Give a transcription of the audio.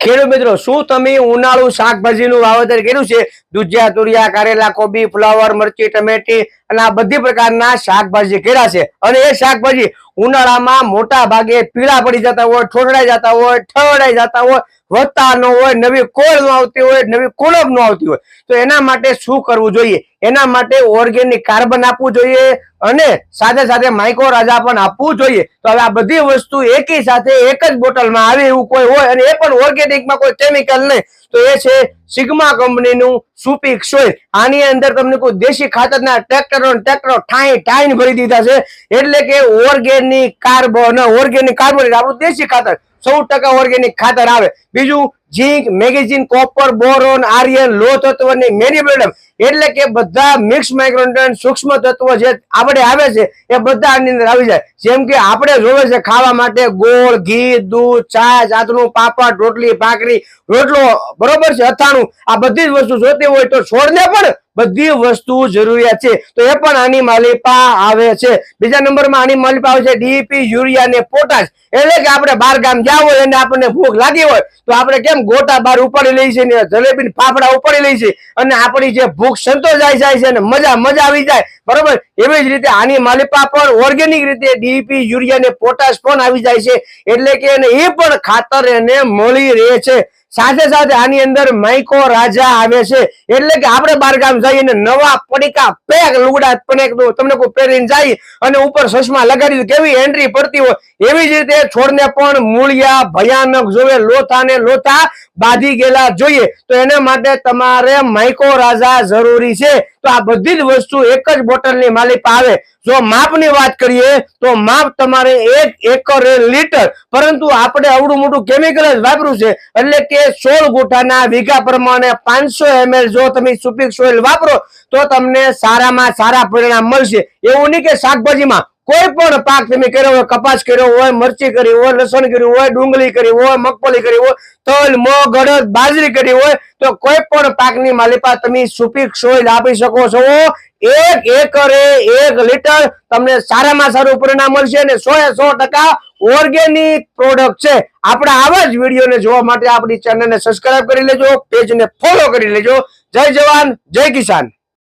ખેડૂત મિત્રો, શું તમે ઉનાળુ શાકભાજીનું વાવેતર કર્યું છે? દુધિયા, તુરિયા, કારેલા, કોબી, ફ્લાવર, મરચી, ટમેટી અને આ બધી પ્રકારના શાકભાજી કર્યા છે. અને એ શાકભાજી ઉનાળામાં મોટા ભાગે પીળા પડી જતા હોય ઠોઠડાઈ જતા હોય, ઠવડાઈ જતા હોય, વધતા ન હોય, નવી કોળ ન આવતી હોય, નવી કોળબ ન આવતી હોય. તો એના માટે શું કરવું જોઈએ? એના માટે ઓર્ગેનિક કાર્બન આપવું જોઈએ અને સાથે સાથે માઇક્રો રાજા પણ આપવું જોઈએ. તો હવે આ બધી વસ્તુ એકી સાથે એક જ બોટલમાં આવે એવું કોઈ હોય અને એ પણ ઓર્ગેનિકમાં કોઈ કેમિકલ નહીં. તો એ છે સિગ્મા કંપનીનું સુપીક સોય આની અંદર તમને કોઈ દેશી ખાતરના ટ્રેક્ટરો ટ્રેક્ટરો ઠાઈ ઠાઈને ભરી દીધા છે. એટલે કે ઓર્ગેનિક કાર્બન ઓર્ગેનિક કાર્બન આપણું દેશી ખાતર. સૌ ટકા ઓર્ગેનિક ખાતર આવે. બીજું zinc, magnesium, copper, boron, iron, લો તત્વ ને મેરીબેડમ. એટલે કે બધા મિક્સ માઇક્રોન્યુટ્રન સૂક્ષ્મ તત્વો જે આપણે આવે છે, એ બધા આની અંદર આવી જાય. જેમ કે આપણે જોવે છે ખાવા માટે ગોળ, ઘી, દૂધ છાશ આથણું પાપડ, રોટલી, ભાખરી, રોટલો, બરોબર છે, અથાણું, આ બધી જ વસ્તુ જોતી હોય તો છોડને પણ બધી વસ્તુ જરૂરિયાત છે. તો એ પણ આની માલિપા આવે છે. બીજા નંબરમાં આની માલિપા આવે છે ડીપી, યુરિયા ને પોટાશ. એટલે કે આપણે બાર ગામ ગયા હોય અને આપણને ભૂખ લાગી હોય, તો આપણે કેમ ગોટા બાર ઉપાડી લઈ છે ને જલેબી ને ફાફડા ઉપાડી લઈ છે અને આપણી જે ભૂખ સંતોષાઈ જાય છે અને મજા મજા આવી જાય, બરોબર? એવી જ રીતે આની માલિપા પણ ઓર્ગેનિક રીતે ડીપી યુરિયા ને પોટાશ પણ આવી જાય છે. એટલે કે એ પણ ખાતર એને મળી રહે છે. સાથે સાથે આની અંદર માઇકો રાજા આવે છે. એટલે કે આપણે બારગામ જઈને નવા પડીકા પેક લુગડા પનેક તમને કોઈ પહેરીને જાય અને ઉપર સસમા લગાડી કેવી એન્ટ્રી પડતી હોય, એવી જ રીતે છોડને પણ મૂળિયા ભયાનક જોવે. લોથા ને લોથા બાંધી ગયેલા જોઈએ. તો એના માટે તમારે માઇકો રાજા જરૂરી છે. તો આ બધી જ વસ્તુ એક જ બોટલની માલિક આવે. જો માપની વાત કરીએ, તો માપ તમારે એક એકર લીટર. પરંતુ આપણે અવડું મોટું કેમિકલ જ વાપર્યું છે. એટલે સોળ ગુઠાના વીઘા પ્રમાણે પાંચસો એમએલ જો તમે સુપીક સોઇલ વાપરો, તો તમને સારામાં સારા પરિણામ મળશે. એવું નહીં કે શાકભાજીમાં કોઈ પણ પાક તમે કર્યો હોય, કપાસ કર્યો હોય, મરચી કરી હોય, લસણ કર્યું હોય, ડુંગળી કરી હોય, મગફળી કરી હોય, તલ, મગ, અડદ, બાજરી કરી હોય, તો કોઈ પણ પાકની માલિપા તમે સુપીક સોઇલ આપી શકો છો. એક એકરે એક લીટર તમને સારામાં સારું પરિણામ મળશે અને સો એ સો ટકા ઓર્ગેનિક પ્રોડક્ટ છે. આપણા આવા જ વિડીયોને જોવા માટે આપણી ચેનલને સબસ્ક્રાઇબ કરી લેજો પેજને ફોલો કરી લેજો. જય જવાન, જય કિસાન.